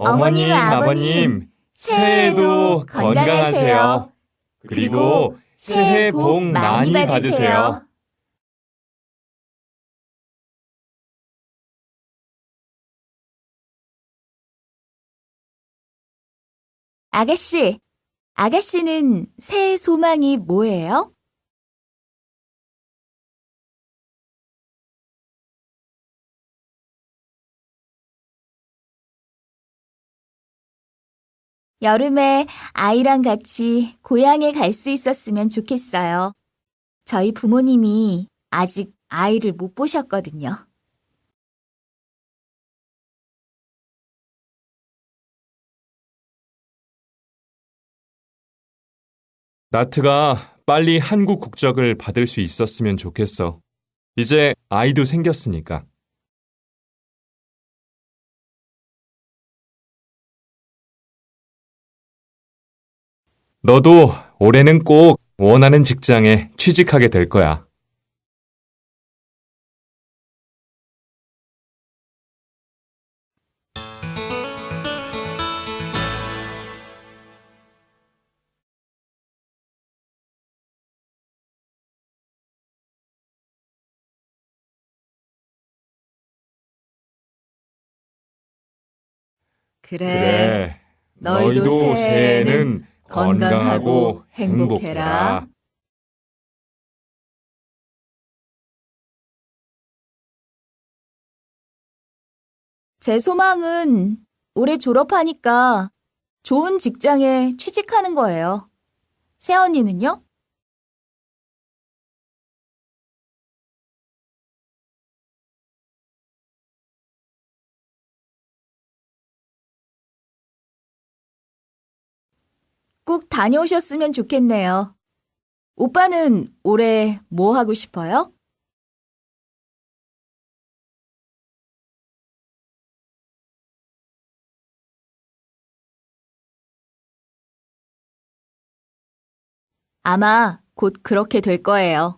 어머님, 아버님, 새해에도 건강하세요. 그리고 새해 복 많이 받으세요. 아가씨, 아가씨는 새해 소망이 뭐예요? 여름에 아이랑 같이 고향에 갈 수 있었으면 좋겠어요. 저희 부모님이 아직 아이를 못 보셨거든요. 나트가 빨리 한국 국적을 받을 수 있었으면 좋겠어. 이제 아이도 생겼으니까. 너도 올해는 꼭 원하는 직장에 취직하게 될 거야. 그래. 너희도 새해에는 건강하고 행복해라. 제 소망은 올해 졸업하니까 좋은 직장에 취직하는 거예요. 세언니는요? 꼭 다녀오셨으면 좋겠네요. 오빠는 올해 뭐 하고 싶어요? 아마 곧 그렇게 될 거예요.